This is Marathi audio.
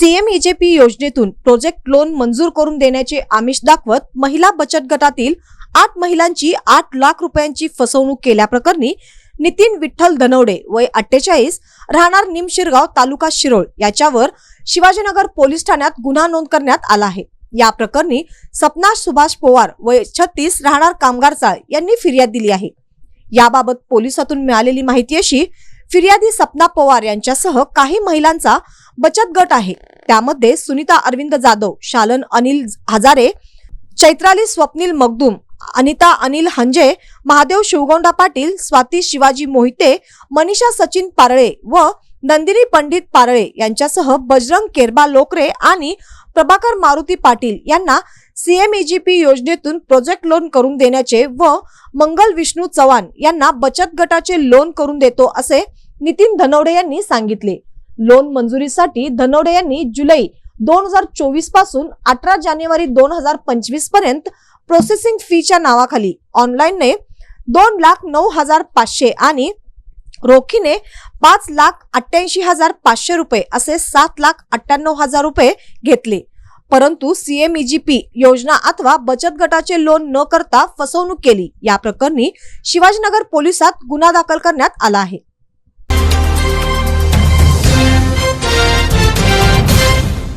सीएम ईजेपी योजनेतून प्रोजेक्ट लोन मंजूर करून देण्याचे आमिष दाखवत महिला बचत गटातील आठ महिलांची आठ लाख रुपयांची फसवणूक केल्याप्रकरणी नितीन विठ्ठल धनवडे वय अठ्ठेचाळीस राहणार निमशिरगाव तालुका शिरोळ याच्यावर शिवाजीनगर पोलीस ठाण्यात गुन्हा नोंद करण्यात आला आहे. या प्रकरणी सपना सुभाष पवार वय छत्तीस राहणार कामगारचा यांनी फिर्याद दिली आहे. याबाबत पोलिसातून मिळालेली माहिती अशी फिर्यादी सपना पवार यांच्यासह काही महिलांचा बचत गट आहे. त्यामध्ये सुनीता अरविंद जाधव शालन अनिल हजारे चैत्राली स्वप्नील मगदूम अनिता अनिल हंजे महादेव शिवगोंडा पाटील स्वाती शिवाजी मोहिते मनीषा सचिन पारळे व नंदिनी पंडित पारळे यांच्यासह बजरंग केरबा लोकरे आणि प्रभाकर मारुती पाटील यांना सीएमईजीपी योजनेतून प्रोजेक्ट लोन करून देण्याचे व मंगल विष्णू चव्हाण यांना बचत गटाचे लोन करून देतो असे नितीन धनवडे यांनी सांगितले. लोन मंजुरीसाठी धनवडे यांनी जुलै दोन हजार चोवीसपासून अठरा जानेवारी दोन हजार पंचवीसपर्यंत प्रोसेसिंग फीच्या नावाखाली ऑनलाईनने दोन लाख नऊ हजार पाचशे आणि रोखीने पाच लाख अठ्ठ्याऐंशी हजार पाचशे रुपये असे सात लाख अठ्ठ्याण्णव हजार रुपये घेतले. परंतु सीएमईजीपी योजना अथवा बचत गटाचे लोन न करता फसवणूक केली. या प्रकरणी शिवाजीनगर पोलिसात गुन्हा दाखल करण्यात आला आहे.